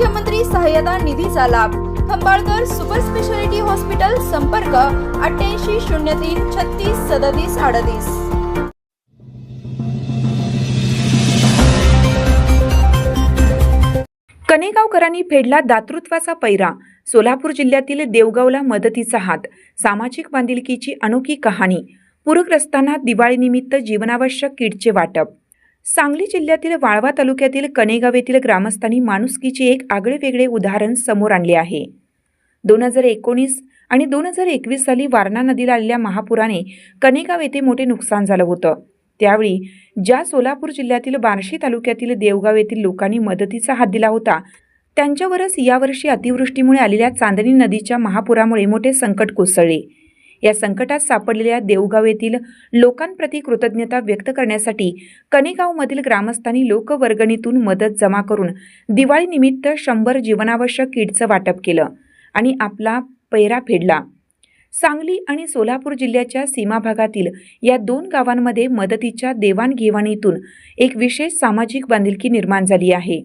मुख्यमंत्री सहाय्यता निधीचा लाभ. खंबाळकर सुपर स्पेशालिटी हॉस्पिटल संपर्क अठ्ठ्याऐंशी शून्य तीन छत्तीस सदतीस अडतीस. कनेगावकरांनी फेडला दातृत्वाचा पैरा. सोलापूर जिल्ह्यातील देवगावला मदतीचा हात. सामाजिक बांधिलकीची अनोखी कहाणी. पूरग्रस्तांना दिवाळीनिमित्त जीवनावश्यक किटचे वाटप. सांगली जिल्ह्यातील वाळवा तालुक्यातील कनेगाव येथील ग्रामस्थांनी माणुसकीचे एक आगळेवेगळे उदाहरण समोर आणले आहे. दोन हजार एकोणीस आणि दोन हजार एकवीस साली वारणा नदीला आलेल्या महापुराने कनेगाव येथे मोठे नुकसान झालं होतं. त्यावेळी ज्या सोलापूर जिल्ह्यातील बार्शी तालुक्यातील देवगाव येथील लोकांनी मदतीचा हात दिला होता त्यांच्यावरच यावर्षी अतिवृष्टीमुळे आलेल्या चांदणी नदीच्या महापुरामुळे मोठे संकट कोसळले. या संकटात सापडलेल्या देवगाव येथील लोकांप्रती कृतज्ञता व्यक्त करण्यासाठी कनेगावमधील ग्रामस्थांनी लोकवर्गणीतून मदत जमा करून दिवाळीनिमित्त शंभर जीवनावश्यक किटचं वाटप केलं आणि आपला पैरा फेडला. सांगली आणि सोलापूर जिल्ह्याच्या सीमा भागातील या दोन गावांमध्ये मदतीच्या देवाणघेवाणीतून एक विशेष सामाजिक बांधिलकी निर्माण झाली आहे.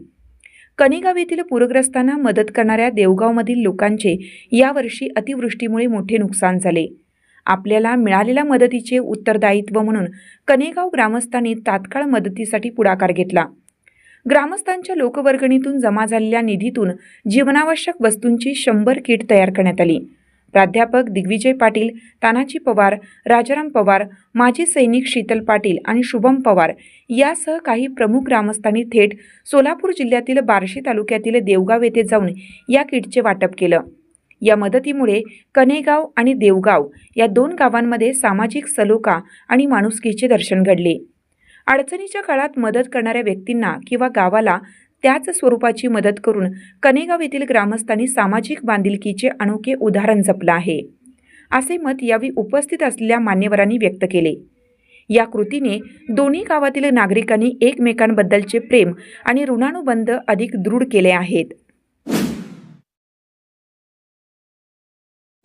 कनेगाव येथील पूरग्रस्तांना मदत करणाऱ्या देवगावमधील लोकांचे यावर्षी अतिवृष्टीमुळे मोठे नुकसान झाले. आपल्याला मिळालेल्या मदतीचे उत्तरदायित्व म्हणून कनेगाव ग्रामस्थांनी तात्काळ मदतीसाठी पुढाकार घेतला. ग्रामस्थांच्या लोकवर्गणीतून जमा झालेल्या निधीतून जीवनावश्यक वस्तूंची शंभर किट तयार करण्यात आली. प्राध्यापक दिग्विजय पाटील तानाजी पवार राजाराम पवार माजी सैनिक शीतल पाटील आणि शुभम पवार यासह काही प्रमुख ग्रामस्थांनी थेट सोलापूर जिल्ह्यातील बार्शी तालुक्यातील देवगाव येथे जाऊन या किटचे वाटप केलं. या मदतीमुळे कनेगाव आणि देवगाव या दोन गावांमध्ये सामाजिक सलोखा आणि माणुसकीचे दर्शन घडले. अडचणीच्या काळात मदत करणाऱ्या व्यक्तींना किंवा गावाला त्याच स्वरूपाची मदत करून कनेगाव येथील ग्रामस्थांनी सामाजिक बांधिलकीचे अनोखे उदाहरण जपलं आहे. असे मत यावेळी उपस्थित असलेल्या मान्यवरांनी व्यक्त केले. या कृतीने दोन्ही गावातील नागरिकांनी एकमेकांबद्दलचे प्रेम आणि ऋणानुबंध अधिक दृढ केले आहेत.